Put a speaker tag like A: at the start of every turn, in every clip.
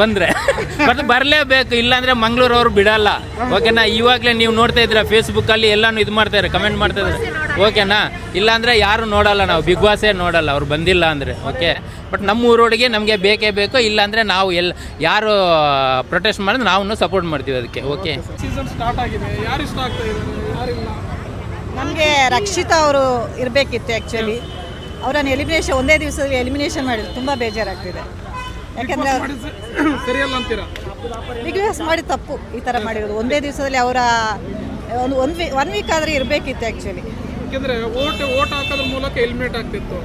A: ಬಂದ್ರೆ. ಬಟ್ ಬರಲೇಬೇಕು ಇಲ್ಲಾಂದ್ರೆ ಮಂಗಳೂರು ಅವ್ರು ಬಿಡಲ್ಲ. ಓಕೆನಾ? ಇವಾಗಲೇ ನೀವು ನೋಡ್ತಾ ಇದ್ದೀರಾ ಫೇಸ್ಬುಕ್ ಅಲ್ಲಿ ಎಲ್ಲಾನು ಇದು ಮಾಡ್ತಾ ಇದ್ದಾರೆ ಕಮೆಂಟ್ ಮಾಡ್ತಾ ಇದ್ದಾರೆ ಓಕೆನಾ? ಇಲ್ಲಾಂದ್ರೆ ಯಾರು ನೋಡಲ್ಲ ನಾವು ಬಿಗ್ ಬಾಸೇ ನೋಡಲ್ಲ ಅವ್ರು ಬಂದಿಲ್ಲ ಅಂದ್ರೆ ಓಕೆ? ಬಟ್ ನಮ್ಮ ಊರೊಳಗೆ ನಮಗೆ ಬೇಕೇ ಬೇಕು ಇಲ್ಲಾಂದ್ರೆ ನಾವು ಎಲ್ ಯಾರು ಪ್ರೊಟೆಸ್ಟ್ ಮಾಡಿದ್ರೆ ನಾವು ಸಪೋರ್ಟ್ ಮಾಡ್ತೀವಿ ಅದಕ್ಕೆ ಓಕೆ?
B: ಸೀಸನ್ ಸ್ಟಾರ್ಟ್ ಆಗಿದೆ. ಯಾರು ಇಷ್ಟ ಆಗ್ತಾ ಇದ್ದಾರೆ? ಯಾರಿಲ್ಲ
C: ನಮಗೆ ರಕ್ಷಿತಾ ಅವರು ಇರಬೇಕಿತ್ತು ಆ್ಯಕ್ಚುಲಿ ಅವರನ್ನು ಎಲಿಮಿನೇಷನ್ ಒಂದೇ ದಿವಸದಲ್ಲಿ ಎಲಿಮಿನೇಷನ್ ಮಾಡಿದ್ರು ತುಂಬ ಬೇಜಾರಾಗ್ತಿದೆ. ಯಾಕೆಂದರೆ
B: ಸರಿಯಲ್ಲ ಅಂತೀರಾ?
C: ಬಿಗ್ ಬಾಸ್ ಮಾಡಿ ತಪ್ಪು ಈ ಥರ ಮಾಡಿರೋದು. ಒಂದೇ ದಿವಸದಲ್ಲಿ ಅವರ ಒಂದು ಒನ್ ವೀ ಒನ್ ವೀಕ್ ಆದರೆ ಇರಬೇಕಿತ್ತು ಆ್ಯಕ್ಚುಲಿ
B: ಯಾಕೆಂದ್ರೆ ಓಟ್ ಓಟ್ ಹಾಕೋದ್ರ ಮೂಲಕ ಎಲಿಮಿನೇಟ್ ಆಗ್ತಿತ್ತು.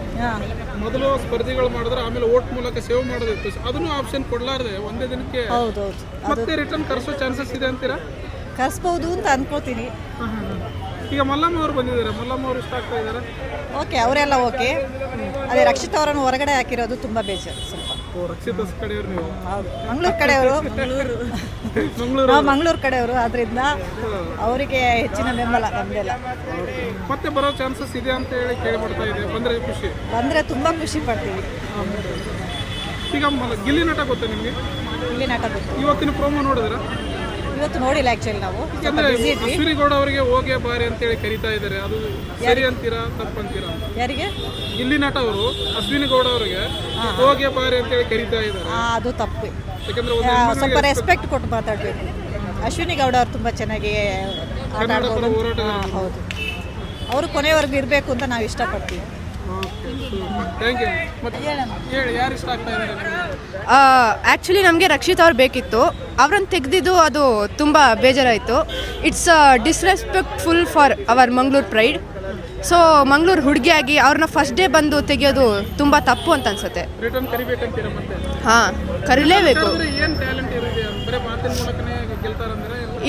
B: ಮೊದಲು ಸ್ಪರ್ಧಿಗಳು ಮಾಡಿದ್ರೆ ಆಮೇಲೆ ಓಟ್ ಮೂಲಕ ಸೇವ್ ಮಾಡೋದಿತ್ತು. ಅದನ್ನು ಆಪ್ಷನ್ ಕೊಡಲಾರ್ದೆ ಒಂದೇ ದಿನಕ್ಕೆ.
C: ಹೌದೌದು.
B: ಮತ್ತೆ ರಿಟರ್ನ್ ಕರೆಸೋ ಚಾನ್ಸಸ್ ಇದೆ ಅಂತೀರಾ?
C: ಕರೆಸ್ಬೋದು ಅಂತ ಅನ್ಕೋತೀನಿ.
B: ಈಗ ಮಲ್ಲಮ್ಮ ಅವರು ಬಂದಿದ್ದಾರೆ. ಮಲ್ಲಮ್ಮ ಅವರು ಇಷ್ಟ ಆಗ್ತಾ ಇದ್ದಾರೆ.
C: ಓಕೆ ಅವರೆಲ್ಲ ಓಕೆ ಅದೇ ರಕ್ಷಿತಾ ಅವರನ್ನು ಹೊರಗಡೆ ಹಾಕಿರೋದು ತುಂಬ ಬೇಜಾರು ಸ್ವಲ್ಪ. ಮಂಗಳೂರು ಕಡೆಯವರು.
B: ಬೆಂಗಳೂರು
C: ನಾವು ಮಂಗಳೂರು ಕಡೆಯವರು. ಆದ್ರಿಂದ ಅವರಿಗೆ ಹೆಚ್ಚಿನ ಬೆಂಬಲ ನಮ್ದೆಲ್ಲ.
B: ಮತ್ತೆ ಬರೋ ಚಾನ್ಸಸ್ ಇದೆ ಅಂತ ಹೇಳಿ ಕೇಳ್ಬಿಡ್ತಾ ಇದೆ. ಬಂದ್ರೆ ಖುಷಿ.
C: ಬಂದ್ರೆ ತುಂಬಾ ಖುಷಿ ಪಡ್ತೀವಿ.
B: ಈಗ ಗಿಲ್ಲಿ ನಟ ಗೊತ್ತಾ ನಿಮಗೆ?
C: ನಾಟ ಗೊತ್ತು.
B: ಇವತ್ತಿನ ಪ್ರೋಮೋ ನೋಡಿದ್ರ?
C: ಇವತ್ತು ನೋಡಿಲ್ಲ ಆ್ಯಕ್ಚುಲಿ ನಾವು. ಸ್ವಲ್ಪ
B: ಯಾಕಂದ್ರೆ
C: ಬ್ಯುಸಿ ಇದ್ವಿ.
B: ಅಶ್ವಿನಿ ಗೌಡ ಅವರಿಗೆ ಹೋಗೆ ಬಾರಿ ಅಂತೇಳಿ ಕರಿತಾ ಇದ್ದಾರೆ. ಅದು ಸರಿ ಅಂತೀರಾ ತಪ್ಪಂತೀರಾ
C: ಯಾರಿಗೆ?
B: ಇಲ್ಲಿ ನಟ ಅವರು ಅಶ್ವಿನಿ ಗೌಡ ಅವರಿಗೆ ಹೋಗೆ ಬಾರಿ ಅಂತೇಳಿ ಕರಿತಾ ಇದ್ದಾರೆ.
C: ಅದು ತಪ್ಪು. ಸ್ವಲ್ಪ ರೆಸ್ಪೆಕ್ಟ್ ಕೊಟ್ಟು ಮಾತಾಡಬೇಕು. ಅಶ್ವಿನಿ ಗೌಡ ಅವರು ತುಂಬ ಚೆನ್ನಾಗಿ ಆಟ ಹೌದು. ಅವರು ಕೊನೆವರೆಗೂ ಇರಬೇಕು ಅಂತ ನಾವು ಇಷ್ಟಪಡ್ತೀವಿ.
D: ಆ್ಯಕ್ಚುಲಿ ನಮಗೆ? ರಕ್ಷಿತ್ ಅವ್ರು ಬೇಕಿತ್ತು. ಅವ್ರನ್ನ ತೆಗೆದಿದ್ದು ಅದು ತುಂಬ ಬೇಜಾರಾಯಿತು. It's disrespectful for our Mangaluru pride so Mangaluru ಹುಡುಗಿಯಾಗಿ ಅವ್ರನ್ನ ಫಸ್ಟ್ ಡೇ ಬಂದು ತೆಗೆಯೋದು ತುಂಬ ತಪ್ಪು ಅಂತ ಅನ್ಸುತ್ತೆ. ಹಾಂ ಕರೀಲೇಬೇಕು.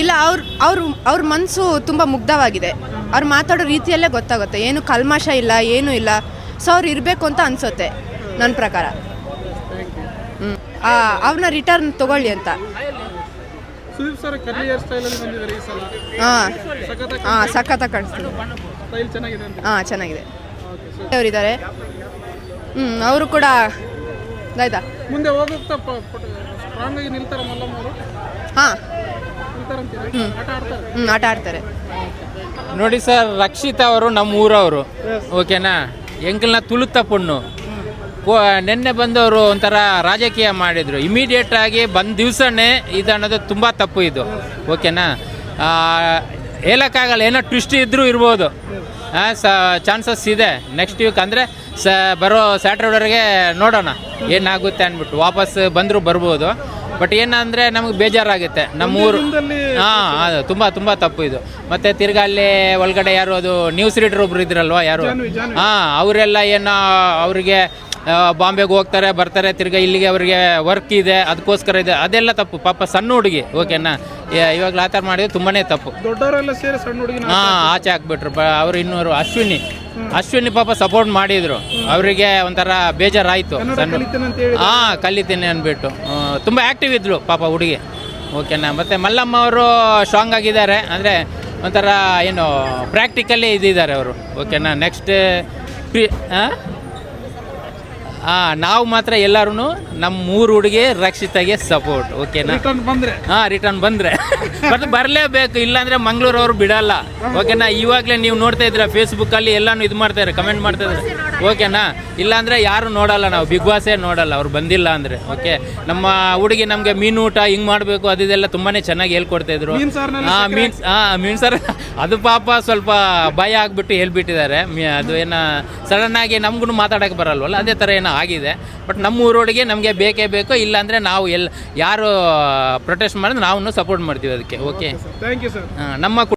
D: ಇಲ್ಲ ಅವ್ರ ಅವ್ರ ಅವ್ರ ಮನಸ್ಸು ತುಂಬ ಮುಗ್ಧವಾಗಿದೆ. ಅವ್ರು ಮಾತಾಡೋ ರೀತಿಯಲ್ಲೇ ಗೊತ್ತಾಗುತ್ತೆ. ಏನು ಕಲ್ಮಾಶ ಇಲ್ಲ ಏನೂ ಇಲ್ಲ. ಸೊ ಅವ್ರು ಇರಬೇಕು ಅಂತ ಅನಿಸುತ್ತೆ ನನ್ನ ಪ್ರಕಾರ. ಹ್ಞೂ ಅವ್ರನ್ನ ರಿಟರ್ನ್ ತಗೊಳ್ಳಿ ಅಂತ. ಹಾಂ.
B: ಸಖತ್
D: ಹಾಂ ಸಖತ್ತಾಗಿ ಕಾಣಿಸ್ತಿದೆ ಹಾಂ ಚೆನ್ನಾಗಿದೆ. ಅವರಿದ್ದಾರೆ ಹ್ಞೂ ಅವರು ಕೂಡ ಆಯ್ತಾ
B: ಮುಂದೆ ಹೋಗುತ್ತಾ ಸ್ಟ್ರಾಂಗ್ ಆಗಿ ನಿಲ್ತಾರೆ ಮಲ್ಲಮ್ಮ ಅವರು?
D: ಹಾಂ.
B: ನಿಲ್ತಾರಂತೀರಾ ಆಟ ಆಡ್ತಾರೆ
D: ಹ್ಞೂ ಆಟ ಆಡ್ತಾರೆ.
A: ನೋಡಿ ಸರ್ ರಕ್ಷಿತಾ ಅವರು ನಮ್ಮ ಊರವರು. ಓಕೆನಾ? ಎಂಕಲ್ನ ತುಳುತ್ತ ಪುಣ್ಣು. ಕೋ ನಿನ್ನೆ ಬಂದವರು ಒಂಥರ ರಾಜಕೀಯ ಮಾಡಿದರು. ಇಮಿಡಿಯೇಟ್ ಆಗಿ ಬಂದ ದಿವಸನೇ ಇದು ಅನ್ನೋದು ತುಂಬ ತಪ್ಪು ಇದು. ಓಕೆನಾ? ಹೇಳೋಕ್ಕಾಗಲ್ಲ ಏನೋ ಟ್ವಿಸ್ಟ್ ಇದ್ದರೂ ಇರ್ಬೋದು. ಸ ಚಾನ್ಸಸ್ ಇದೆ. ನೆಕ್ಸ್ಟ್ ವೀಕ್ ಅಂದರೆ ಸ ಬರೋ ಸ್ಯಾಟರ್ಡೇವರೆಗೆ ನೋಡೋಣ. ಏನಾಗುತ್ತೆ ಅಂದ್ಬಿಟ್ಟು. ವಾಪಸ್ ಬಂದರೂ ಬರ್ಬೋದು. ಬಟ್ ಏನಂದರೆ ನಮಗೆ ಬೇಜಾರಾಗುತ್ತೆ. ನಮ್ಮೂರು ಹಾಂ ಅದು ತುಂಬ ತುಂಬ ತಪ್ಪು ಇದು. ಮತ್ತು ತಿರ್ಗಾ ಅಲ್ಲಿ ಒಳಗಡೆ ಯಾರು ಅದು ನ್ಯೂಸ್ ರೀಡರ್ ಒಬ್ರು ಇದ್ರಲ್ವಾ ಯಾರು? ಹಾಂ ಅವರೆಲ್ಲ ಏನೋ ಅವರಿಗೆ ಬಾಂಬೆಗೆ ಹೋಗ್ತಾರೆ ಬರ್ತಾರೆ ತಿರ್ಗಾ ಇಲ್ಲಿಗೆ ಅವರಿಗೆ ವರ್ಕ್ ಇದೆ ಅದಕ್ಕೋಸ್ಕರ ಇದೆ. ಅದೆಲ್ಲ ತಪ್ಪು. ಪಾಪ ಸಣ್ಣ ಹುಡುಗಿ ಓಕೆನಾ? ಇವಾಗ ಆ ಥರ ಮಾಡಿದ್ರೆ ತುಂಬಾ ತಪ್ಪು.
B: ದೊಡ್ಡವರೆಲ್ಲ ಸೇರಿ ಸಣ್ಣ ಹುಡುಗಿ
A: ಹಾಂ ಆಚೆ ಹಾಕ್ಬಿಟ್ರು. ಬ ಅವ್ರು ಇನ್ನೂರು ಅಶ್ವಿನಿ. ಅಶ್ವಿನಿ ಪಾಪ ಸಪೋರ್ಟ್ ಮಾಡಿದ್ರು. ಅವರಿಗೆ ಒಂಥರ ಬೇಜಾರಾಯಿತು. ಹಾ ಕಲಿತೀನಿ ಅಂದ್ಬಿಟ್ಟು. ತುಂಬ ಆ್ಯಕ್ಟಿವ್ ಇದ್ದರು ಪಾಪ ಹುಡುಗಿ. ಓಕೆನಾ ಮತ್ತು ಮಲ್ಲಮ್ಮ ಅವರು ಸ್ಟ್ರಾಂಗ್ ಆಗಿದ್ದಾರೆ. ಅಂದರೆ ಒಂಥರ ಏನು ಪ್ರಾಕ್ಟಿಕಲಿ ಇದಿದ್ದಾರೆ ಅವರು. ಓಕೆನಾ ನೆಕ್ಸ್ಟ್ ಪ್ರಿ ಹಾಂ ನಾವು ಮಾತ್ರ ಎಲ್ಲರೂ ನಮ್ಮ ಮೂರು ಹುಡುಗಿ ರಕ್ಷಿತಾಗೆ ಸಪೋರ್ಟ್ ಓಕೆನಾ
B: ರಿಟರ್ನ್ ಬಂದ್ರೆ.
A: ಹಾ ರಿಟರ್ನ್ ಬಂದ್ರೆ. ಬಟ್ ಬರಲೇಬೇಕು ಇಲ್ಲಾಂದ್ರೆ ಮಂಗಳೂರು ಅವರು ಬಿಡಲ್ಲ ಓಕೆನಾ ಇವಾಗಲೇ ನೀವು ನೋಡ್ತಾ ಇದ್ದೀರಾ ಫೇಸ್ಬುಕ್ಕಲ್ಲಿ ಎಲ್ಲಾನು ಇದು ಮಾಡ್ತಾ ಇದ್ದಾರೆ ಕಮೆಂಟ್ ಮಾಡ್ತಾ ಇದ್ದಾರೆ ಓಕೆನಾ? ಇಲ್ಲಾಂದ್ರೆ ಯಾರು ನೋಡಲ್ಲ ನಾವು. ಬಿಗ್ ಬಾಸೇ ನೋಡಲ್ಲ. ಅವ್ರು ಬಂದಿಲ್ಲ ಅಂದರೆ. ಓಕೆ? ನಮ್ಮ ಹುಡುಗಿ ನಮಗೆ ಮೀನು ಊಟ ಹಿಂಗೆ ಮಾಡಬೇಕು ಅದಿದೆಲ್ಲ ತುಂಬಾ ಚೆನ್ನಾಗಿ ಹೇಳ್ಕೊಡ್ತಾ ಇದ್ರು.
B: ಮೀನ್
A: ಹಾಂ ಮೀನ್ಸ್ ಹಾಂ ಮೀನ್ ಸರ್ ಅದು ಪಾಪ ಸ್ವಲ್ಪ ಭಯ ಆಗಿಬಿಟ್ಟು ಹೇಳ್ಬಿಟ್ಟಿದ್ದಾರೆ. ಅದು ಏನೋ ಸಡನ್ ಆಗಿ ನಮ್ಗೂ ಮಾತಾಡೋಕ್ಕೆ ಬರಲ್ವಲ್ಲ? ಅದೇ ಥರ ಏನೋ ಆಗಿದೆ. ಬಟ್ ನಮ್ಮ ಊರೊಳಗೆ ನಮಗೆ ಬೇಕೇ ಬೇಕು. ಇಲ್ಲಾಂದರೆ ನಾವು ಎಲ್ಲಿ ಯಾರು ಪ್ರೊಟೆಸ್ಟ್ ಮಾಡಿದ್ರೆ ನಾವು ಸಪೋರ್ಟ್ ಮಾಡ್ತೀವಿ ಅದಕ್ಕೆ. ಓಕೆ?
B: ಥ್ಯಾಂಕ್ ಯು ಸರ್
A: ನಮ್ಮ